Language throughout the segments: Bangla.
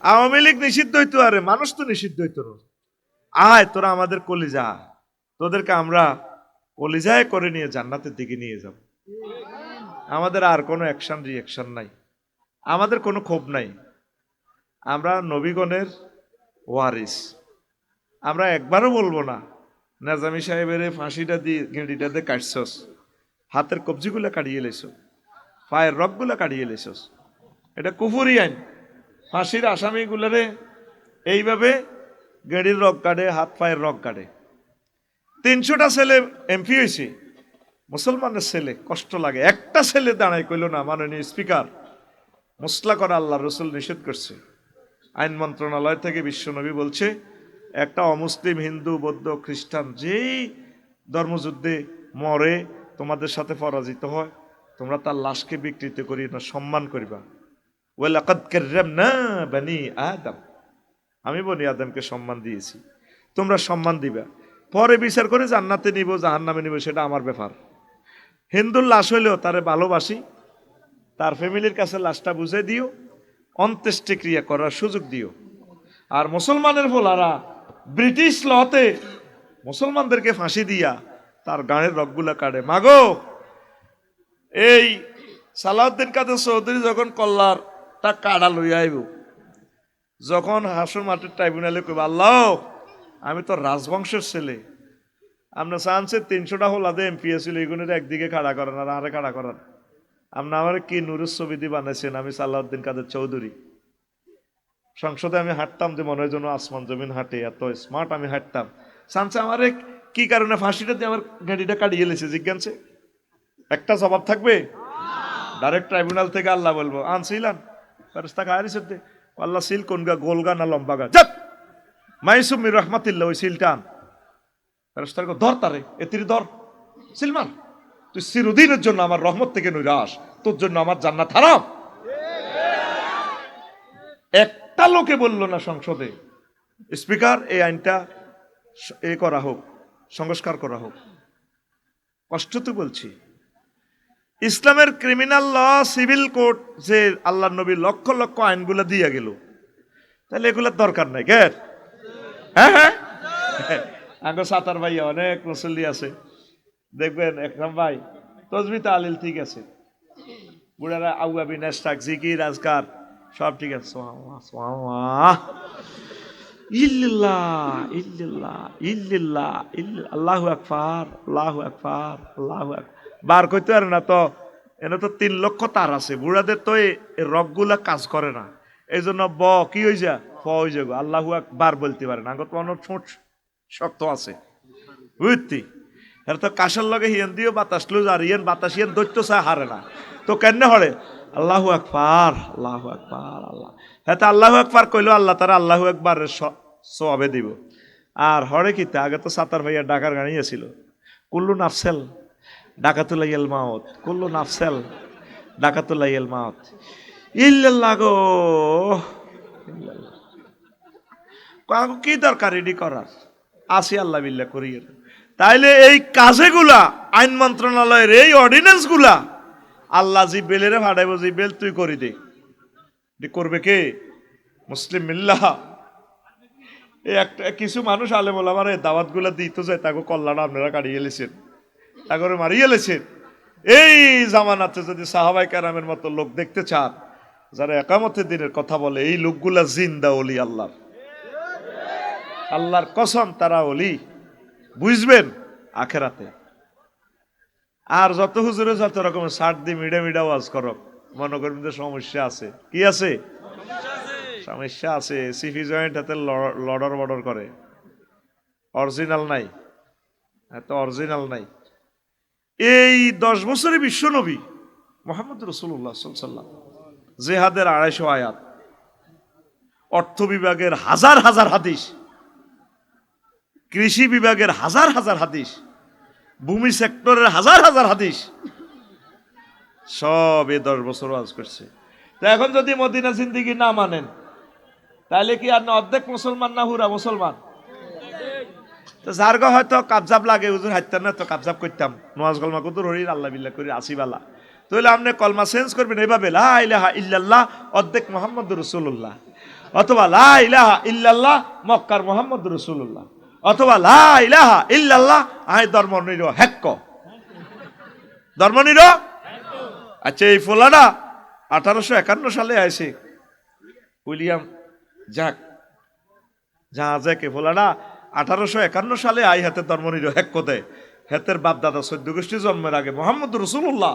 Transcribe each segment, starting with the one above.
আওয়ামী লীগ নিষিদ্ধ হইতো আরে মানুষ তো নিষিদ্ধ হইতো আয়, তোরা আমাদের কলিজা। তোদেরকে আমরা কলিজায় করে নিয়ে জান্নাতের দিকে নিয়ে যাব। আমাদের আর কোনো অ্যাকশন রিয়াকশন নাই। আমাদের কোনো ক্ষোভ নাই। আমরা নবীগণের ওয়ারিস। আমরা একবারও বলব না, নাজামি সাহেবের ফাঁসিটা দিয়ে, গেঁড়িটা দিয়ে কাটছস। হাতের কবজিগুলো কাটিয়ে লেছ পায়ের রগগুলো কাটিয়ে লেছস। এটা কুফুরি আইন। ফাঁসির আসামিগুলোরে এইভাবে গেঁড়ির রগ কাটে, হাত পায়ের রগ কাটে। তিনশোটা ছেলে এমপি হয়েছে। মুসলমানের ছেলে, কষ্ট লাগে। একটা ছেলে দাঁড়ায় কইল না, মাননীয় স্পিকার মুসলা করা আল্লাহ রসুল নিষেধ করছে। আইন মন্ত্রণালয় থেকে বিশ্বনবী বলছে, একটা অমুসলিম, হিন্দু, বৌদ্ধ, খ্রিস্টান যেই ধর্মযুদ্ধে মরে, তোমাদের সাথে পরাজিত হয়, তোমরা তার লাশকে বিকৃত করি না, সম্মান করিবা। আদম। আমি বনি আদমকে সম্মান দিয়েছি। তোমরা সম্মান দিবা। পরে বিচার করে জান্নাতে নিব, জাহান্নামে নিব, সেটা আমার ব্যাপার। হিন্দুর লাশ হইলেও তারে ভালোবাসি। তার ফ্যামিলির কাছে লাশটা বুঝে দিও। অন্ত্যেষ্টি ক্রিয়া করার সুযোগ দিও। আর মুসলমানের ভোলারা, ব্রিটিশ লতে মুসলমানদেরকে ফাঁসি দিয়া তার গানের রকগুলা কাটে মাগো, এই সালাউদ্দিন কাদের চৌধুরী যখন কল্লার তা কাড়া লইয়া আইব। যখন হাসুর মাঠের ট্রাইব্যুনালে কইব আল্লাহ আমি তো রাজবংশের ছেলে। আপনার চান্সে তিনশোটা হল আদে এমপি ছিল এগুলোর একদিকে খাড়া করেন আর আরে খাড়া করেন। আপনি আমার কি নুরুস ছবি দিয়ে বানাইছেন? আমি সালাউদ্দিন কাদের চৌধুরী। সংসদে আমি হাঁটতাম যে মনে হয় যেন আসমান জমিন হাঁটে এত স্মার্ট আমি হাঁটতাম। চান্সে আমার কি কারণে ফাঁসিটা দিয়ে আমার গাড়িটা কাটিয়ে লেছে জিজ্ঞানছে একটা জবাব থাকবে? ডাইরেক্ট ট্রাইব্যুনাল থেকে আল্লাহ বলব। আনছিলাম। সিল না যাক মাইসুমির রহমাতিল্লা ওই সিলটা আন ধর তারে এতির ধর তুই চিরদিনের জন্য আমার রহমত থেকে নৈরাস তোর জন্য আমার জান্নাত হারাম। একটা লোকে বলল না সংসদে, স্পিকার এই আইনটা এ করা হোক, সংস্কার করা হোক। কষ্ট তো বলছি ইসলামের ক্রিমিনাল ল সিভিল কোর্ট যে আল্লাহ নবী লক্ষ লক্ষ আইনগুলো দিয়ে গেল। তাহলে এগুলোর দরকার নাই কের হ্যাঁ হ্যাঁ। আগে সাতার ভাই অনেক মুসল্লি আছে। দেখবেন একরাম ভাই, তসবি তালিল ঠিক আছে। বুড়ারা আউয়াবি নেস্টাক জিকির, আজকার, সব ঠিক আছে। ইল্লিল্লাহ ইল্লিল্লাহ ইল্লিল্লাহ ইল্ল আল্লাহু আকবার আল্লাহু আকবার আল্লাহু আকবার। বার কইতে পারে না তো, এনে তো তিন লক্ষ তার আছে, বুড়াদের তো এই রগগুলা কাজ করে না। এই জন্য ব, কি হয়ে যা ফ হয়ে যাব আল্লাহু আকবার বলতে পারে না। আগত অনেক ছোট শক্ত আছে। বুঝতি? এর তো কাশের লগে হিয়ান দিও বাতাস লুজ আর ইয়েন বাতাস, ইয়েন দৈত্য চায় হারে না। তো কেন হরে আল্লাহু আকবার আল্লাহু আকবার, আল্লাহ। হ্যাঁ আল্লাহু আকবার কইলো, আল্লাহ তারা আল্লাহু আকবার সবে দিব। আর হরে কিতে আগে তো সাতার ভাইয়া ডাকার গাড়ি ছিল কুল্লু নাফসেল ডাকাতুলাইয়াল মাওত কুল্লু নাফসেল ডাকাতুলাইয়াল মাওত ইল্লাল্লাহ গো কি দরকার এডি করার? আসি আল্লাহ করিয়ে তাইলে এই কাজেগুলা, আইন মন্ত্রণালয়ের এই অর্ডিন্যান্সগুলা আল্লাহ জি বেলেরে ভাড়াইব জি বেল তুই করি দে। করবে কে? মুসলিম মিল্লাহ এই একটা, কিছু মানুষ আলে বলে আমার দাওয়াতগুলা দিত যায় তাকে কল্যাণ আপনারা কাটিয়ে এলেছেন তাকে মারিয়ে এলেছেন এই জামানাতে যদি সাহাবাই কারামের মতো লোক দেখতে চান, যারা একামতের দিনের কথা বলে, এই লোকগুলা জিন্দা অলি আল্লাহর। আল্লাহর কসম, তারা অলি বুঝবেন? আখেরাতে। আর যত হুজুরে যত রকমের সার দিয়ে মিডা মিডা ওয়াজ করো, মনে করবেন যে সমস্যা আছে। কি আছে? সমস্যা আছে। সিফি জয়েন্ট হাতে লড়র বডর করে। অরিজিনাল নাই। এত অরিজিনাল নাই। এই দশ বছরে বিশ্ব নবী মোহাম্মদ রসুল্লাহ সাল্লাম জেহাদের আড়াইশো আয়াত, অর্থ বিভাগের হাজার হাজার হাদিস, কৃষি বিভাগের হাজার হাজার হাদিস, ভূমি সেক্টরের হাজার হাজার হাদিস, সব এ দশ বছর ওয়াজ করছে। তো এখন যদি মদিনা জিন্দিগি না মানেন, তাহলে কি আর অর্ধেক মুসলমান না হুরা মুসলমান? তো যার হয়তো কাবজাব লাগে হুজুর হাইতাম না তো কাবজাব করতাম নোয়াজ কলমা কত হরি আল্লাহ বিল্লা করি আসিবালা তাহলে আপনি কলমা চেঞ্জ করবেন এইভাবে লা ইলাহা ইল্লাল্লাহ অর্ধেক মোহাম্মদ রসুল্লাহ অথবা লা ইলাহা ইল্লাল্লাহ মক্কার মোহাম্মদ রসুল্লাহ অথবা লা ইলাহা ইল্লাল্লাহ আই ধর্ম নির হেক্ক। ধর্ম নির আচ্ছা এই ফোলাটা আঠারোশো একান্ন সালে আসে উইলিয়াম যাক জাহাজে ফোলাটা আঠারোশো একান্ন সালে আই হাতে ধর্ম নির হেক্ক দেয় হেতের বাপ দাদা চোদ্দ গোষ্ঠী জন্মের আগে মোহাম্মদ রসুল্লাহ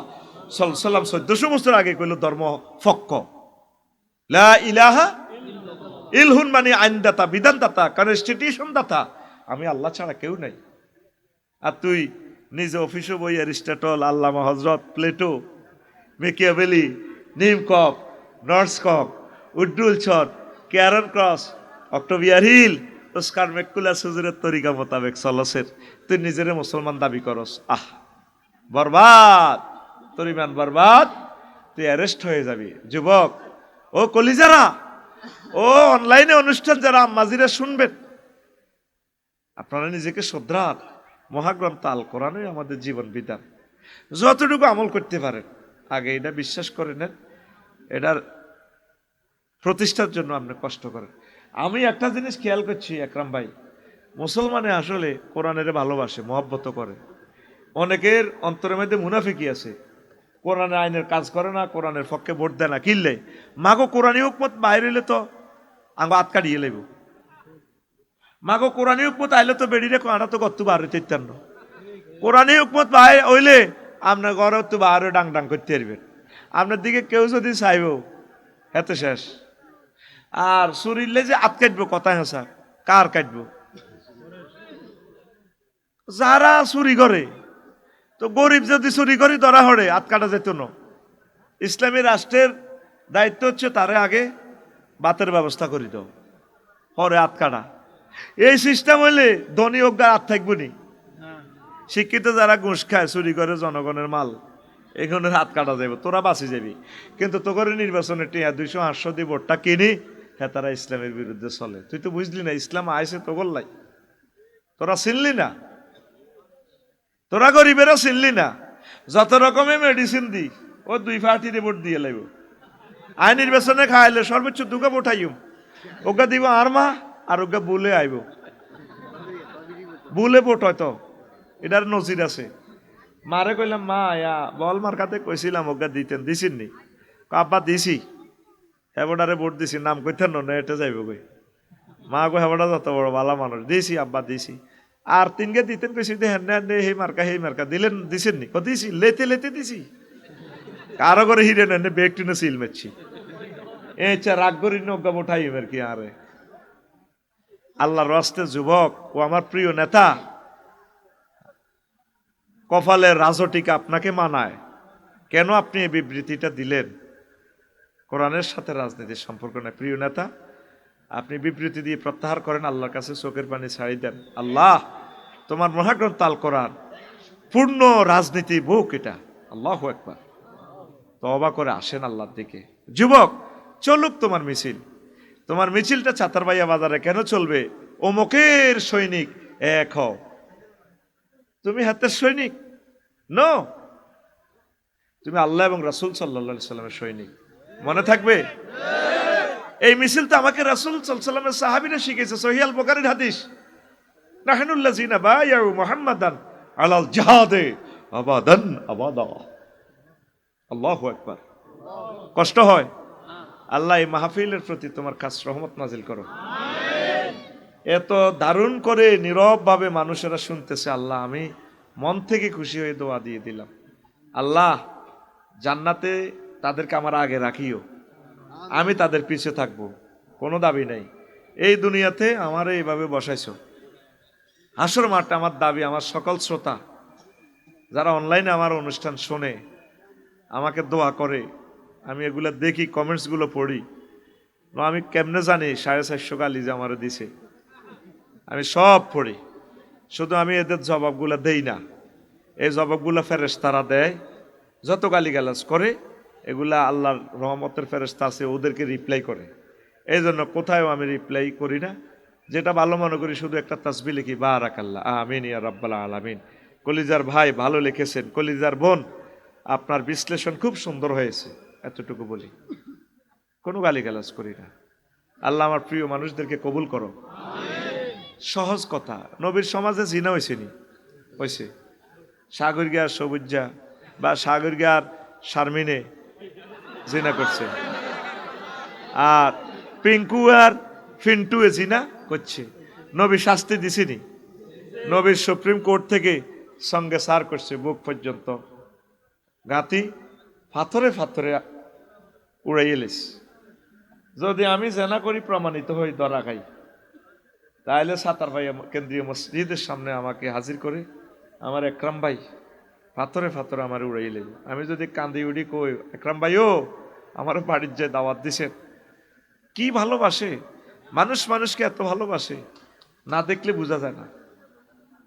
সাল্লাম চোদ্দশো বছর আগে কইল ধর্ম ফক্ক। লা ইলাহা ইলহুন মানে আইনদাতা, বিধানদাতা কনস্টিটিউশন দাতা আমি আল্লাহ ছাড়া কেউ নাই। আর তুই নিজে অফিসে বই অ্যারিস্টটল আল্লামা হজরত প্লেটো, মেকিয়াবেলি নিমকক নর্সকপ উড্ডুল ছট ক্যারন ক্রস অক্টোবিয়ার হিল ওস্কার মেকুলা সুজুরের তরিকা মোতাবেক চলসের তুই নিজেরে মুসলমান দাবি করস। আহ, বরবাদ। তোর ইমান বরবাদ। তুই অ্যারেস্ট হয়ে যাবি। যুবক, ও কলিজারা, ও অনলাইনে অনুষ্ঠান যারা আম্মাজিরা শুনবেন। আপনারা নিজেকে শ্রদ্ধার মহাগ্রন্থ আল কোরআনই আমাদের জীবন বিধান। যতটুকু আমল করতে পারেন, আগে এটা বিশ্বাস করে নেন। এটার প্রতিষ্ঠার জন্য আপনি কষ্ট করেন। আমি একটা জিনিস খেয়াল করছি, একরাম ভাই। মুসলমানে আসলে কোরআনের ভালোবাসে, মহব্বত করে। অনেকের অন্তরের মধ্যে মুনাফিকি আছে। কোরআনের আইনের কাজ করে না, কোরআনের পক্ষে ভোট দেয় না, কিনলে। মাগো কোরআনী হুকমত বাইরে হইলে তো আঙ্গ হাত কাটিয়ে লেব। মাগো কোরআনী হুকমত আইলে তো বেড়িরে কাঁটা তো কত বারে তেত্তান্ন কোরআনী হুকমত বাই হইলে আপনার ঘরে তো বাহারে ডাং ডাং করতে পারবেন আপনার দিকে কেউ যদি চাইব এত শেষ। আর শরীরে যে আত কাটবো কথায় হাসা কার কাটবো? যারা চুরি করে, তো গরিব যদি চুরি করি, ধরা হরে আত কাটা যেত না। ইসলামী রাষ্ট্রের দায়িত্ব হচ্ছে তারে আগে বাতের ব্যবস্থা করে দাও। হরে আত কাটা। এই সিস্টেম হইলে ধনী অজ্ঞার আত থাকব নি। শিক্ষিত যারা ঘুষ খায়, চুরি করে জনগণের মাল এখানে হাত কাটা যাবে তোরা বাঁচি যাবি। কিন্তু তো করে নির্বাচনে টিয়া দুইশো আটশো দিয়ে ভোটটা কিনি। হ্যাঁ তারা ইসলামের বিরুদ্ধে চলে। তুই তো বুঝলি না, ইসলাম আইসে তো বললাই। তোরা চিনলি না? তোরা গরিবেরও চিনলি না? যত রকমের মেডিসিন দি, ও দুই ফাটি ভোট দিয়ে লাগব আই নির্বাচনে খাইলে সর্বোচ্চ দুগা ভোটাইম ওগা দিব আর মা আর ওগা বুলে আইব। বুলে ভোট হয়তো এটার নজির আছে। মারে কইলাম, মা, ইয়া বল মার কাতে কইছিলাম, ওগা দিতেন, দিছিন আব্বা, দিছি। হেবডারে ভোট দিছি, নাম কইতেন না এটা যাইব কই? মা গো হেবডা যত বড় ভালো মানুষ, দিছি, আব্বা দিছি। আর তিনকে দিতেন কইছি, দে হ্যাঁ হ্যাঁ হে মার্কা হে মার্কা। দিলেন, দিছেন নি? দিছি? লেতে লেতে দিছি। কারও করে হিরে নেন বেগ টিনে সিল মেরছি। এ চা, রাগ করি নৌকা উঠাই এবার কি আরে? আল্লাহর রস্তে যুবক ও আমার প্রিয় নেতা কপালের রাজটিকা আপনাকে মানায়। কেন আপনি এই বিবৃতিটা দিলেন? কোরআনের সাথে রাজনীতির সম্পর্ক নেই। প্রিয় নেতা, আপনি বিবৃতি দিয়ে প্রত্যাহার করেন, আল্লাহর কাছে চোখের পানি ছাড়ি দেন। আল্লাহ, তোমার মহাগ্রন্থ আল কোরআন পূর্ণ রাজনীতি বুক এটা। আল্লাহ একবার তবা করে আসেন আল্লাহর দিকে। যুবক, চলুক তোমার মিছিল। তোমার মিছিলটা ছাতারবাইয়া বাজারে কেন চলবে? ও অমুকের সৈনিক এক হও। তুমি হাতের সৈনিক? ন তুমি আল্লাহ এবং রাসুল সাল্লা সাল্লামের সৈনিক। মনে থাকবে? এই মিছিল তো আমাকে রাসুল সাল্লামের সাহাবিরা শিখেছে সহিয়াল বোকারির হাদিস। নাহানুল্লাহ জিনা বা ইয়াউ মোহাম্মদান আলাল জাহাদে আবাদান আবাদা। আল্লাহু আকবার। কষ্ট হয়? আল্লাহ এই মাহফিলের প্রতি তোমার কাজ রহমত নাজিল করো। এত দারুণ করে নীরব ভাবে মানুষেরা শুনতেছে, আল্লাহ আমি মন থেকে খুশি হয়ে দোয়া দিয়ে দিলাম। আল্লাহ জান্নাতে তাদেরকে আমার আগে রাখিও। আমি তাদের পিছে থাকব, কোনো দাবি নেই। এই দুনিয়াতে আমার এইভাবে বসাইছো। হাসর মাঠটা আমার দাবি, আমার সকল শ্রোতা। যারা অনলাইনে আমার অনুষ্ঠান শোনে, আমাকে দোয়া করে, আমি এগুলো দেখি কমেন্টসগুলো পড়ি। আমি কেমনে জানি সাড়ে চারশো গালি যে আমার দিছে। আমি সব পড়ি। শুধু আমি এদের জবাবগুলো দেই না। এই জবাবগুলো ফেরেস তারা দেয়। যত গালি গালাজ করে এগুলা আল্লাহর রহমতের ফেরেস্তা আছে, ওদেরকে রিপ্লাই করে। এই জন্য কোথায়ও আমি রিপ্লাই করি না। যেটা ভালো মনে করি, শুধু একটা তাসবি লিখি বা রাকাল্লা আমিন ইয়া রাব্বাল আলামিন। কলিজার ভাই ভালো লিখেছেন, কলিজার বোন, আপনার বিশ্লেষণ খুব সুন্দর হয়েছে, এতটুকু বলি। কোনো গালি গালাজ করি না। আল্লাহ আমার প্রিয় মানুষদেরকে কবুল করো। সহজ কথা, নবীর সমাজে জিনা হয়েছে নি? হয়েছে সাগরগিয়ার সবুজা বা সাগরগিয়ার শারমিনে জিনা করছে। আর পিঙ্কু আর ফিন্টু এ জিনা করছে। নবী শাস্তি দিছিনি। নবীর সুপ্রিম কোর্ট থেকে সঙ্গে সার করছে বুক পর্যন্ত। গাতি ফাথরে ফাথরে উড়াই এলিস। যদি আমি জেনা করি প্রমাণিত হই, ধরা খাই। তাহলে সাতার ভাই কেন্দ্রীয় মসজিদের সামনে আমাকে হাজির করে আমার একরাম ভাই ফাথরে ফাথরে আমার উড়াইলে আমি যদি কান্দি উড়ি কই একরাম ভাইও আমার বাড়ির যে দাওয়াত দিছেন কি ভালোবাসে? মানুষ মানুষকে এত ভালোবাসে না দেখলে বোঝা যায় না।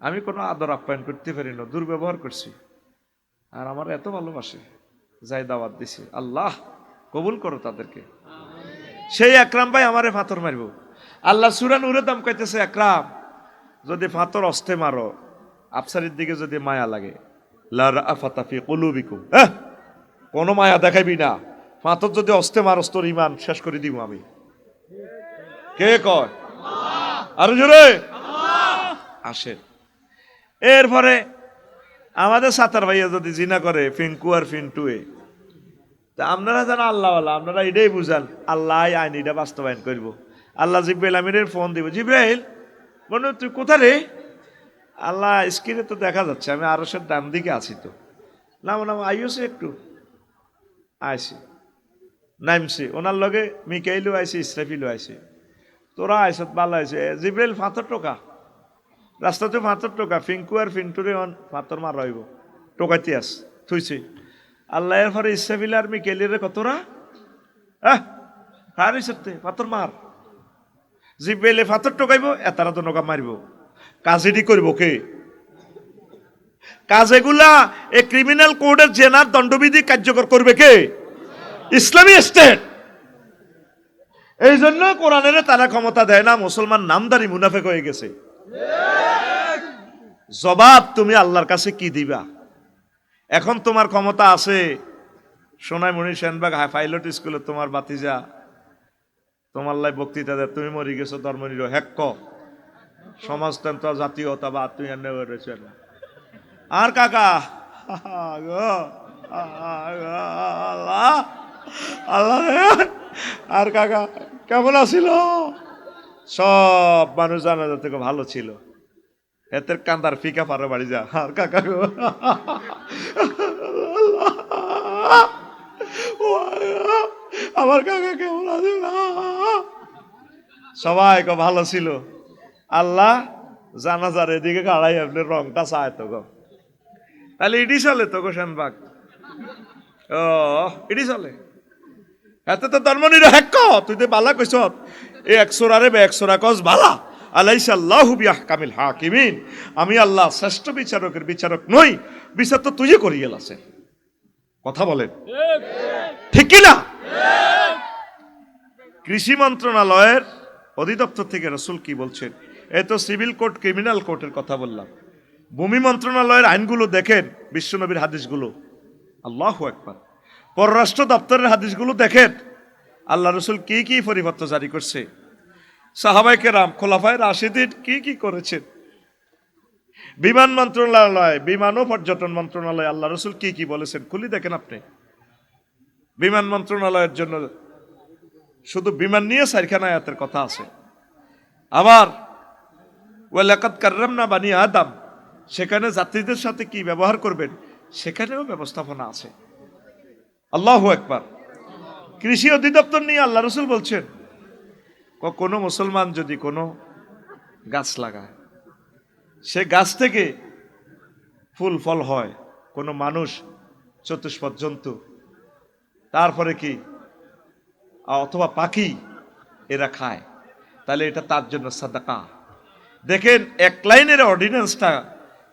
আমি কোনো আদর আপ্যায়ন করতে পারি না দুর্ব্যবহার করছি। আর আমার এত ভালোবাসে যাই দাওয়াত দিছে আল্লাহ কবুল করো তাদেরকে। সেই একরাম ভাই আমারে ফাতর মারব। আল্লাহ সুরান উরে দাম কইতেছে একরাম যদি ফাতর অস্তে মারো আফসারির দিকে যদি মায়া লাগে লার আফাতাফি কলুবিকু হ্যাঁ? কোনো মায়া দেখাবি না। ফাতর যদি অস্তে মারস তোর ইমান শেষ করে দিব আমি। কে কয়? আরও জোরে? আসে এরপরে আমাদের সাঁতার ভাইয়া যদি জিনা করে ফিঙ্কু আর ফিন্টুয়ে তা আপনারা জানা আল্লাহ আল্লাহ আপনারা এটাই বুঝান আল্লাহ আইন এটা বাস্তবায়ন করব। আল্লাহ জিব্রাইল আমিরের ফোন দিব। জিব্রাইল মনে তুই কোথায় রে? আল্লাহ স্ক্রিনে তো দেখা যাচ্ছে, আমি আরসের ডান দিকে আছি তো। নাম নাম আইসে একটু। আইসি। নামছি ওনার লগে মিকাইলও আইসি, ইসরাফিলও আইসি। তোরা আইসত ভালো আইসে। জিব্রাইল ফাঁতর টোকা। রাস্তাতে ফাঁতর টোকা, ফিঙ্কু আর ফিন্টুরে অন ফাঁতর মার রইব। টোকাইতে আস, থুইছি। আল্লাহ এর পরে ইসরাফিল আর মিকাইলের কতরা? হ্যাঁ হার ইসতে ফাঁতর মার। জিব্রাইলে ফাঁতর টোকাইব এতারা তো নৌকা মারিব। কাজেটি করব কে? কাজেগুলা এ ক্রিমিনাল কোডের জেনার দণ্ডবিধি কার্যকর করবে কে? ইসলামী স্টেট এই জন্য কোরআনের তারা ক্ষমতা দেয় না, মুসলমান নামদারি মুনাফেক হয়ে গেছে। জবাব তুমি আল্লাহর কাছে কি দিবা? এখন তোমার ক্ষমতা আছে। সোনাইমণি সেনবাগ হাই পাইলট স্কুলে তোমার বাতিজা, তোমার লাই বক্তৃতা দেয়, তুমি মরি গেছো, ধর্ম নির হেক্ক। সমাজতন্ত্র, জাতীয়তাবাদ, তুই এনে রয়েছে আর কাকা? আল্লাহ আল্লাহ আর কাকা, কেমন আছিল? সব মানুষ জানা থেকে ভালো ছিল। এতে কান্দার ফিকা পারে বাড়ি যা। আর কাকা গো আমার কাকা কেমন আছে সবাই ভালো ছিল আল্লাহ জানাজার এদিকে গাড়াই আপনি রংটা চায় তো গো। তাহলে ইডি চলে তো গো সেনবাগ। ও, ইডি চলে। এতে তো ধর্ম নিরহেক্ক তুই তো বালা কইস এ একশোরা রে বে একশোরা কস বালা। আলাইসা আল্লাহু বিয়াহকামিল হাকিমিন। আমি আল্লাহ শ্রেষ্ঠ বিচারকের বিচারক নই, বিচার তো তুই করিয়ে আছে কথা বলেন। ঠিক না? কৃষি মন্ত্রণালয়ের অধিদপ্তর থেকে রসুল কি বলছেন? এ তো সিভিল কোর্ট, ক্রিমিনাল কোর্টের কথা বললাম। ভূমি মন্ত্রণালয়ের আইনগুলো দেখেন বিশ্বনবীর হাদিসগুলো। আল্লাহ একবার পররাষ্ট্র দপ্তরের হাদিসগুলো দেখেন। আল্লাহ রসুল কি কি পরিবর্তন জারি করছে? সাহাবাই কেরাম, খোলাফায় রাশিদিন কি কি করেছেন? বিমান মন্ত্রণালয়, বিমান ও পর্যটন মন্ত্রণালয়, আল্লাহ রসুল কি কি বলেছেন? খুলি দেখেন আপনি। বিমান মন্ত্রণালয়ের জন্য শুধু বিমান নিয়ে সারখানা আয়াতের কথা আছে। আবার ওয়ালাকাত কার্রাম না বানি আদাম, সেখানে যাত্রীদের সাথে কি ব্যবহার করবেন? সেখানেও ব্যবস্থাপনা আছে। আল্লাহ একবার কৃষি অধিদপ্তর নিয়ে আল্লাহ রসুল বলছেন কোনো মুসলমান যদি কোনো গাছ লাগায়, সে গাছ থেকে ফুল, ফল হয়, কোনো মানুষ চতুষ্পদ জন্তু, তারপরে কি, অথবা পাখি এরা খায়, তাহলে এটা তার জন্য সাদাকা। দেখেন, এক লাইনের অর্ডিন্যান্সটা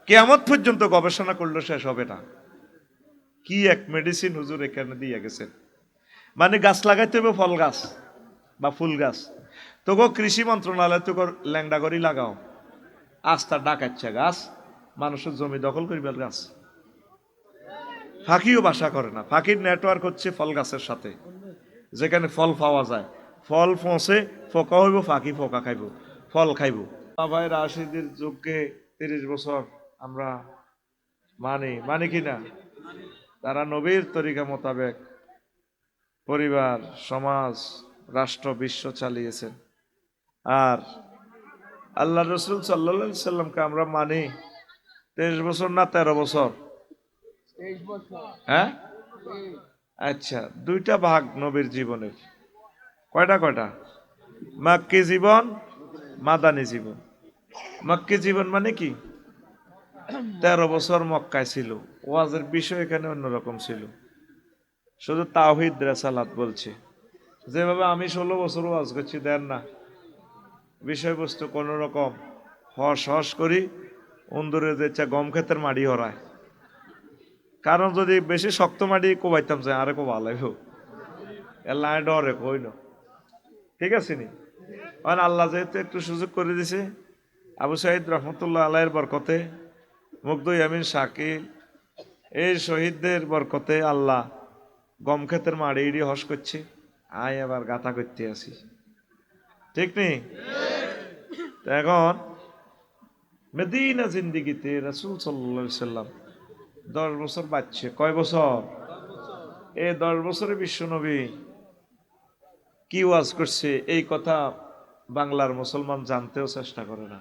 কেয়ামত পর্যন্ত গবেষণা করলে শেষ হবে না। কি এক মেডিসিন হুজুর এখানে দিয়ে গেছেন? মানে গাছ লাগাইতে হবে ফল গাছ বা ফুল গাছ। তোকে কৃষি মন্ত্রণালয় তোকে ল্যাংডা করি লাগাও। আস্তা ডাকাচ্ছে গাছ, মানুষের জমি দখল করিবার গাছ। ফাঁকিও বাসা করে না। ফাঁকির নেটওয়ার্ক হচ্ছে ফল গাছের সাথে, যেখানে ফল পাওয়া যায়। ফল ফসে, ফকা হইব, ফাঁকি ফকা খাইব, ফল খাইব। ভাই রাশিদের যুগকে তিরিশ বছর আমরা মানি মানি কি না তারা নবীর তরিকা মোতাবেক পরিবার সমাজ রাষ্ট্র বিশ্ব চালিয়েছেন। আর আল্লাহ রসুল সাল্লা সাল্লামকে আমরা মানি তেইশ বছর না তেরো বছর। হ্যাঁ? আচ্ছা দুইটা ভাগ নবীর জীবনের। কয়টা কয়টা? মাক্কি জীবন মাদানি জীবন। মাক্কি জীবন মানে কি? তেরো বছর মক্কায় ছিল। ওয়াজের বিষয় এখানে অন্যরকম ছিল। শুধু তাওহিদ রেসালাত বলছে। যেভাবে আমি ষোলো বছর ওয়াজ করছি, দেন না। বিষয়বস্তু কোন রকম হস হস করি উন্দুরে যে গম ক্ষেতের মাড়ি হরায়। কারণ যদি বেশি শক্ত মাটি কোবাইতাম যে আরে কো ভালো লাগবে লাইন ডরে কই ঠিক আছে নি? আল্লাহ যেহেতু একটু সুযোগ করে দিছে আবু সাইদ রহমতুল্লাহ আল্লাহের বরকতে, মুগ্ধ ইয়ামিন শাকিল, এই শহীদদের বরকতে আল্লাহ গম ক্ষেতের মাড়ি ইড়ি হস করছে আয় আবার গাথা করতে আসি। ঠিক নেই এখন মেদিনা জিন্দিগিতে রাসুল সাল্লা সাল্লাম দশ বছর বাচ্চে কয় বছর? এই দশ বছরে বিশ্বনবী কি ওয়াজ করছে, এই কথা বাংলার মুসলমান জানতেও চেষ্টা করে না।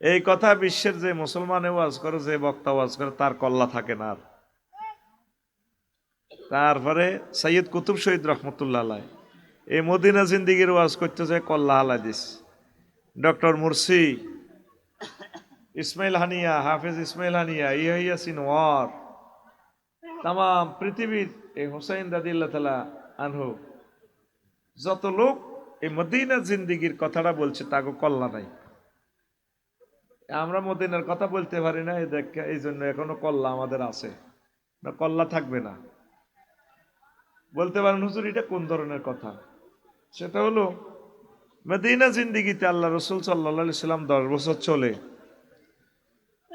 এই কথা বিশ্বের যে মুসলমানে ওয়াজ করে, যে বক্তা ওয়াজ করে, তার কল্লা থাকে না আর। তারপরে সৈয়দ কুতুব শহীদ রহমতুল্লাহ আলাই, এই মদিনা জিন্দিগির ওয়াজ করতে যায় কল্লা হালা দিস। ডক্টর মুরসি ইসমাইল হানিয়া, হাফেজ ইসমাইল হানিয়া ইহাইয়া সিনওয়ার তাম পৃথিবীর এই হুসাইন দাদিল্লা তালা আনহু, যত লোক এই মদিনা জিন্দিগির কথাটা বলছে তাকে কল্লা নাই। আমরা মদিনার কথা বলতে পারি না, এই দেখ, এই জন্য এখনও কল্লা আমাদের আছে। না, কল্লা থাকবে না। বলতে পারেন, হুজুর, এটা কোন ধরনের কথা? সেটা হলো, মদিনা জিন্দিগিতে আল্লাহ রসুল সাল্লা সাল্লাম দশ বছর চলে।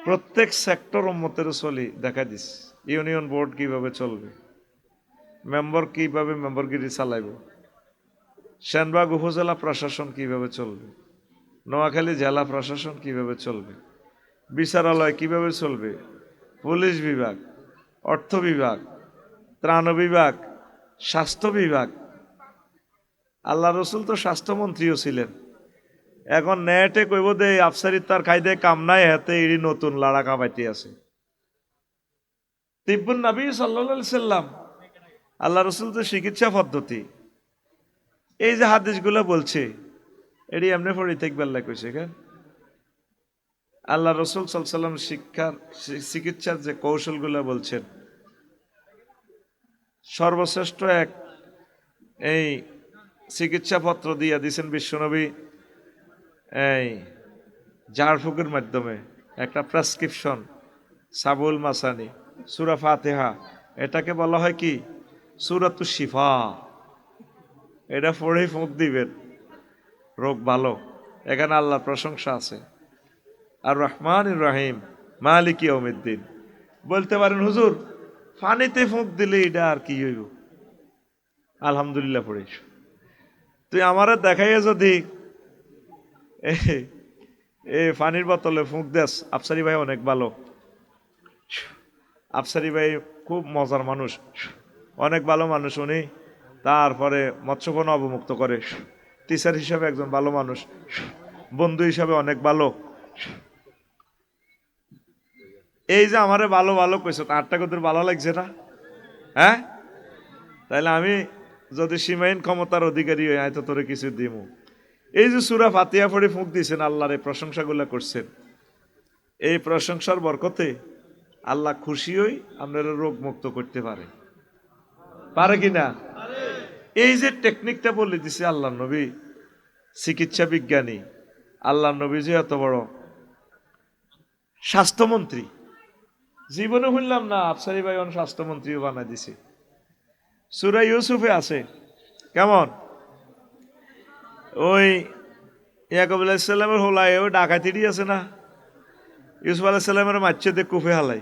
প্রত্যেক সেক্টর উম্মতের চলি, দেখা দিস, ইউনিয়ন বোর্ড কীভাবে চলবে, মেম্বার কীভাবে, মেম্বারগিরি চালাইব, সেনবাগ উপজেলা প্রশাসন কীভাবে চলবে। নোয়াখালী জেলা প্রশাসন কীভাবে চলবে? বিচারালয় কীভাবে চলবে? পুলিশ বিভাগ, অর্থ বিভাগ, ত্রাণ বিভাগ, স্বাস্থ্য বিভাগ। আল্লাহ রসুল তো স্বাস্থ্যমন্ত্রীও ছিলেন। এখন নেটে কইব দে আফসারি তার খাইদে কাম নাই, হাতে ইড়ি নতুন লাড়া কামাইতে আছে। তিব্বুন নবী সাল্লা সাল্লাম, আল্লাহ রসুল তো চিকিৎসা পদ্ধতি। এই যে হাদিসগুলো বলছে এটি এমনি পড়ি থাকবার কইছে কেন আল্লাহ রসুল সাল্লাম শিক্ষার চিকিৎসার যে কৌশলগুলো বলছেন, সর্বশ্রেষ্ঠ এক এই চিকিৎসাপত্র দিয়া দিছেন বিশ্বনবী, এই ঝাড়ফুকের মাধ্যমে একটা প্রেসক্রিপশন, সাবুল মাসানি, সুরা ফাতেহা, এটাকে বলা হয় কি? সুরাতু শিফা। এটা পড়েই ফুঁক দিবেন। রোগ ভালো। এখানে আল্লাহর প্রশংসা আছে। আর রহমান রাহিম, মালিক ইয়মিদ্দিন বলতে পারেন, হুজুর, ফানিতে ফুঁক দিলে এটা আর কি হইব? আলহামদুলিল্লাহ পড়িস তুই আমারে দেখাইয়া যদি এ পানির বোতলে ফুঁক দেস, আফসারি ভাই অনেক ভালো। আফসারি ভাই খুব মজার মানুষ। অনেক ভালো মানুষ উনি। তারপরে মৎস্যকোন অবমুক্ত করে। টিচার হিসাবে একজন ভালো মানুষ, বন্ধু হিসাবে অনেক ভালো। এই যে আমারে ভালো ভালো কইছো তারটা কত ভালো লাগছে না? হ্যাঁ? তাহলে আমি যদি সীমাহীন ক্ষমতার অধিকারী হই হয়তো তোরে কিছু দিমু। এই যে সুরা ফাতিয়া পড়ে ফুঁক দিয়েছেন আল্লাহর এই প্রশংসাগুলো করছেন। এই প্রশংসার বরকতে আল্লাহ খুশি হই আপনারা রোগ মুক্ত করতে পারে। পারে কি না? এই যে টেকনিকটা বলে দিছে আল্লাহ নবী, চিকিৎসা বিজ্ঞানী, আল্লাহ নবী যে এত বড় স্বাস্থ্যমন্ত্রী, জীবনে শুনলাম না, আফসারি ভাই অন স্বাস্থ্যমন্ত্রীও বানাই দিছে। সুরা ইউসুফে আছে, কেমন? ওই ইয়াকব আলাইসাল্লামের হোলায়, ওই ডাকাতিটি আছে না? ইউসুফ আলাইসাল্লামের মাচ্ছে দিয়ে কুফে হালাই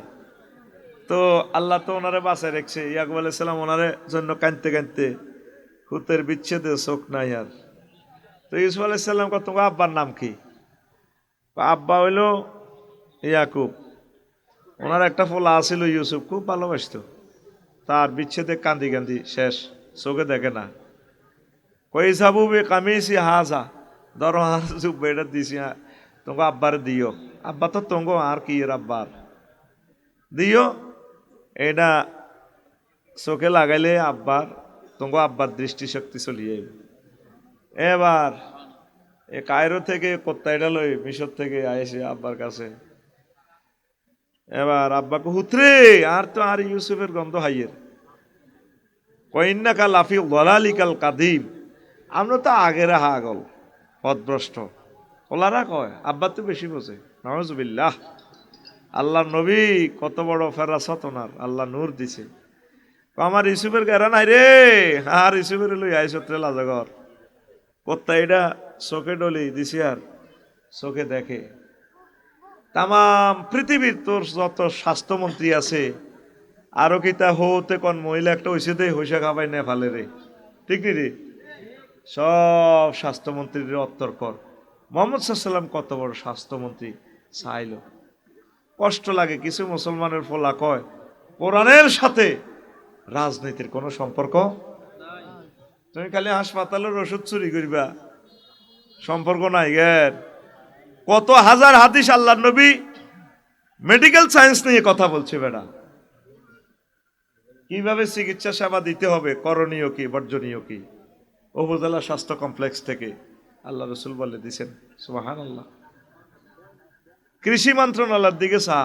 তো আল্লাহ তো ওনারে বাসায় রেখছে, ইয়াকুব আলাইসাল্লাম ওনারে জন্য কাঁদতে কাঁদতে হুতের বিচ্ছেদে চোখ নাই আর। তো ইউসুফ আলাইসাল্লাম কত আব্বার নাম কি? আব্বা হইল ইয়াকুব। ওনার একটা ফোলা আছিল ইউসুফ খুব ভালোবাসতো। তার বিচ্ছেদে কান্দি কান্দি শেষ চোখে দেখে না। কই সাবু বে কামিয়েছি হাসা ধরো হাস বেড়ে দিছি হ্যাঁ, তোমাকে আব্বার দিও। আব্বা তো তোমাকে আর কি আব্বার? দিও। এটা চোখে লাগাইলে আব্বার তোমাকে আব্বার দৃষ্টিশক্তি চলিয়ে। এবার এ কায়রো থেকে কোত্তাইটা লই মিশর থেকে আইসে আব্বার কাছে। এবার আব্বাকে হুতরে, আর তো আর ইউসুফের গন্ধ হাইয়ের। কইন্না কাল আফি গলালিকাল কাদিম। আমরা তো আগের হাগল, পদভ্রষ্ট। ওলারা কয়, আব্বা তো বেশি বোঝে। নজবিল্লাহ আল্লাহ নবী কত বড় ফেরাসত ওনার, আল্লাহ নূর দিছে। আমার ইসুফের গেরা নাই রে। আর ইসুফের লই আইসত্রে লাজাগর কত্তা এটা চোখে ডলি দিছি আর চোখে দেখে। তাম পৃথিবীর তোর যত স্বাস্থ্যমন্ত্রী আছে, আরও কি তা হতে কোন মহিলা একটা হইছে দে হইসা খাবাই না ফালে রে। ঠিক নি রে? সব স্বাস্থ্যমন্ত্রীর অত্তর কর। মোহাম্মদ সাল্লাম কত বড় স্বাস্থ্যমন্ত্রী চাইল। কষ্ট লাগে, কিছু মুসলমানের ফলা কয়, কোরআনের সাথে রাজনীতির কোনো সম্পর্ক তুমি খালি হাসপাতালের ওষুধ চুরি করবা। সম্পর্ক নাই জ্ঞান কত হাজার হাদিস আল্লাহ নবী মেডিকেল সায়েন্স নিয়ে কথা বলছে বেড়া। কীভাবে চিকিৎসা সেবা দিতে হবে, করণীয় কি, বর্জনীয় কি? উপজেলা স্বাস্থ্য কমপ্লেক্স থেকে আল্লাহ রসুল বলে দিছেন সুবাহান আল্লাহ কৃষি মন্ত্রণালয়ের দিকে চা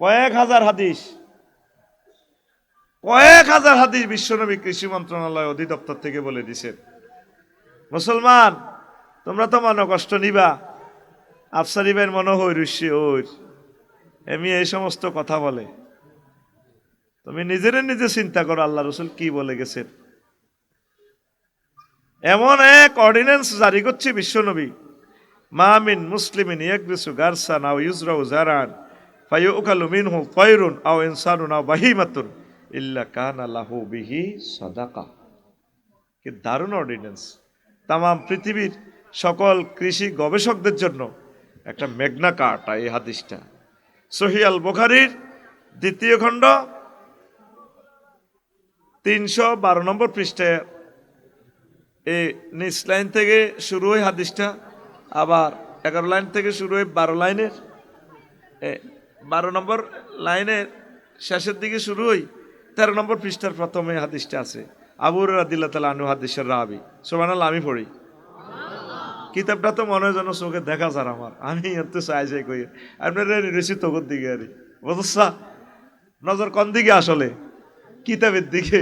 কয়েক হাজার হাদিস কয়েক হাজার হাদিস বিশ্বনবী কৃষি মন্ত্রণালয় অধিদপ্তর থেকে বলে দিছেন মুসলমান, তোমরা তো মনে কষ্ট নিবা। আফসারিবের মনে হই ঋষি ওর এমনি এই সমস্ত কথা বলে। তুমি নিজেরে নিজে চিন্তা করো, আল্লাহ রসুল কি বলে গেছেন। এমন এক অর্ডিন্যান্স জারি করছে বিশ্বনবী। মামিন মুসলিমিন ইয়াকরিসু গারসান আও ইউজরাউ জারান, ফায়ুকালু মিনহু তায়রুন আও ইনসানুন আও বাহিমাতুন। ইল্লা কানা লাহু বিহি সাদাকা। কি দারুণ অর্ডিন্যান্স তাম পৃথিবীর সকল কৃষি গবেষকদের জন্য একটা মেঘনা কাটা এই হাদিসটা। সহিয়াল বোখারির দ্বিতীয় খণ্ড, তিনশো বারো নম্বর পৃষ্ঠে। এই নিচ লাইন থেকে শুরু হয় হাদিসটা, আবার এগারো লাইন থেকে শুরু হয় বারো লাইনের। বারো নম্বর লাইনের শেষের দিকে শুরু হয় তেরো নম্বর পৃষ্ঠার প্রথমে হাদিসটা আছে। আবুর রাদিল্লা তালা আনু হাদিসের রাবি। সোমানাল আমি পড়ি। কিতাবটা তো মনে হয় যেন চোখে দেখা যার আমার। আমি এত চাই চাই কই। আপনার রেসি তোকর দিকে আরে। বুঝছা নজর কোন দিকে আসলে? কিতাবের দিকে।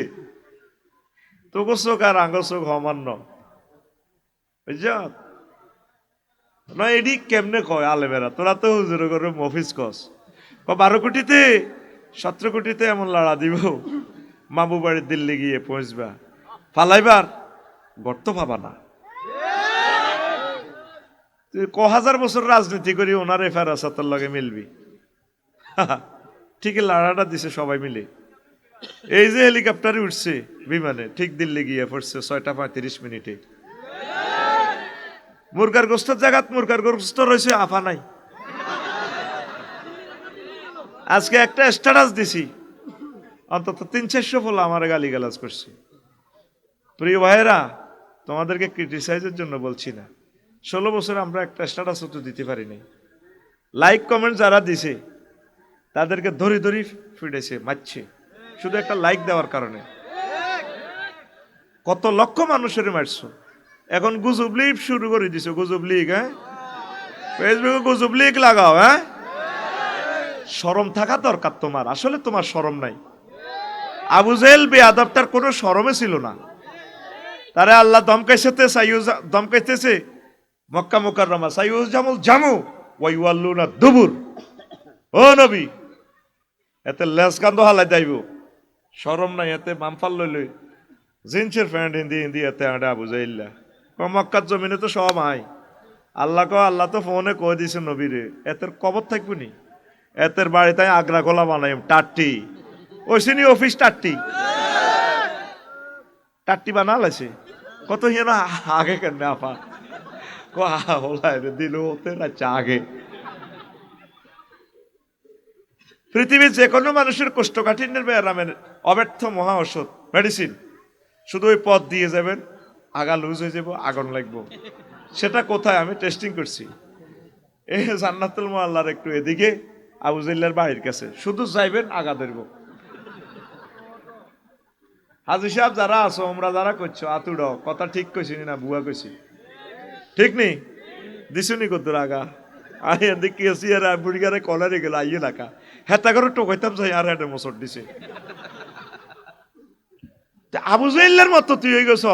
তোকে চোখ আর আঙ্গ চোখ সমান্য বুঝছ? না, এডি কেমনে কয় আলেমেরা? তোরা তো হুজুর করে মফিস কস। বারো কোটিতে সতেরো কোটিতে এমন লড়া দিব, মামু বাড়ির দিল্লি গিয়ে পৌঁছবা। ফালাইবার গর্ত পাবা না। তুই ক হাজার বছর রাজনীতি করি ওনার ফেরাসাতের লগে মিলবি। ঠিক লাড়াটা দিছে সবাই মিলে। এই যে হেলিকপ্টারে উঠছে বিমানে, ঠিক দিল্লি গিয়ে পড়ছে ছয়টা পঁয়ত্রিশ মিনিটে। মুরগার গোস্তের জায়গাত মুরগার গোস্ত রয়েছে, আফা নাই। আজকে একটা স্ট্যাটাস দিছি। অন্তত তিন চারশো ফল আমার গালি গালাজ করছে। প্রিয় ভাইয়েরা, তোমাদেরকে ক্রিটিসাইজের জন্য বলছি না। ষোলো বছর আমরা একটা স্ট্যাটাসও তো দিতে পারিনি। লাইক কমেন্ট যারা দিছে, তাদেরকে ধরি ধরি ফিরেছে, মারছে। শুধু একটা লাইক দেওয়ার কারণে। কত লক্ষ মানুষের মারছো। এখন গুজব লিগ শুরু করে দিছো, গুজব লিগ হ্যাঁ? ফেসবুকে গুজব লিগ লাগাও হ্যাঁ? শরম থাকা দরকার তোমার। আসলে তোমার শরম নাই। আবু জেল বেয়াদব তার কোনো শরমে ছিল না। তারে আল্লাহ দমকাইছে সাইউজ দমকাইতেছে মক্কা মুকাররমা সাইউজ জামুল জামু ওয়াইওয়াল্লুনা দুবুর। ও নবী, এতে লেস কান্দ হালাই যাইব সরম নাই, এতে মামফাল লই লই। জিন্সের প্যান্ট হিন্দি হিন্দি, এতে আডা বুঝাইল্লা ক মক্কার জমিনে তো সব আই। আল্লাহ ক আল্লাহ তো ফোনে কয়ে দিছে নবীরে। এতের কবর থাকব নি? এতের বাড়িতে আগ্রা গোলা বানাই, টাট্টি। ওইসিনি অফিস টাট্টি। টাট্টি বানাল আছে। কত হিয়ে না আগে কেন আপা? কো হলাই রে, দিল ওতে আচ্ছা আগে। পৃথিবীর যে কোনো মানুষের কোষ্ঠকাঠিন্যের ব্যায়ামের অব্যর্থ মহা ঔষধ, মেডিসিন। শুধু ওই পথ দিয়ে যাবেন, আগা লুজ হয়ে যাব, আগুন লাগবো। সেটা কোথায়? আমি টেস্টিং করছি। এই জান্নাতুল মোয়াল্লার একটু এদিকে। আবু জিল্লার বাড়ির কাছে। শুধু যাইবেন, আগা ধরব। হাজি সাহেব, যারা আছো আমরা যারা করছ আতুড কথা ঠিক কইছি না বুয়া কইছি ঠিক নেই দিছুনি কদ্দুর আগা। আই, এদিক কি আছি আর বুড়িগারে কলারে গেল আইয়ে নাকা। হেতা করে টোকাইতাম যাই, আর একটা মোসর দিছে। আবু জাইল্লার মতো তুই হয়ে গেছ